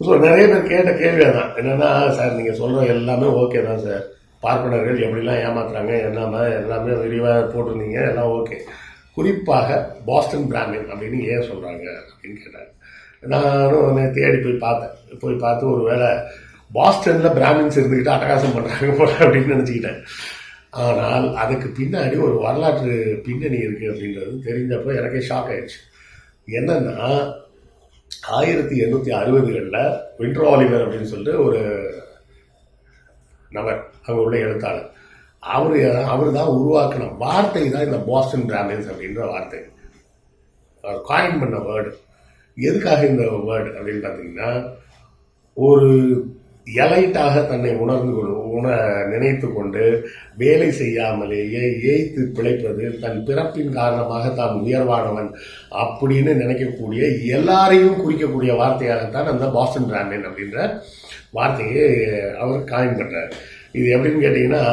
So நிறைய பேர் கேட்ட கேள்வி அதான். என்னென்னா சார் நீங்கள் சொல்கிற எல்லாமே ஓகே தான் சார். பார்ப்பனர்கள் எப்படிலாம் ஏமாத்துறாங்க என்னென்ன எல்லாமே விரிவாக போட்டிருந்தீங்க எல்லாம் ஓகே குறிப்பாக பாஸ்டன் பிராமின் அப்படின்னு ஏன் சொல்கிறாங்க அப்படின்னு கேட்டாங்க. நானும் உடனே தேடி போய் பார்த்தேன். போய் பார்த்து ஒரு வேளை பாஸ்டனில் பிராமின்ஸ் இருந்துக்கிட்டு அட்டகாசம் பண்ணுறாங்க போல அப்படின்னு நினச்சிக்கிட்டேன். ஆனால் அதுக்கு பின்னாடி ஒரு வரலாற்று பின்னணி இருக்குது அப்படின்றது தெரிஞ்சப்போ எனக்கே ஷாக் ஆயிடுச்சு. என்னென்னா ஆயிரத்தி எண்ணூற்றி அறுபதுகளில் வின்ட்ரோ ஆலிவர் அப்படின்னு சொல்லிட்டு ஒரு நபர் அங்கே உள்ள எழுத்தாளர். அவர் அவர் தான் உருவாக்கின வார்த்தை தான் இந்த பாஸ்டன் பிராமின்ஸ் அப்படின்ற வார்த்தை. அவர் காயின் பண்ண வேர்டு எதுக்காக இந்த வேர்டு அப்படின்னு பார்த்தீங்கன்னா ஒரு எலைட்டாக தன்னை உணர்ந்து உண நினைத்து கொண்டு வேலை செய்யாமலேயே ஏய்த்து பிழைப்பது தன் பிறப்பின் காரணமாக தான் உயர்வானவன் அப்படின்னு நினைக்கக்கூடிய எல்லாரையும் குறிக்கக்கூடிய வார்த்தையாகத்தான் அந்த பாஸ்டன் பிராமின் அப்படின்ற வார்த்தையை அவர் காயம் பண்ணுறார் இது எப்படின்னு கேட்டிங்கன்னா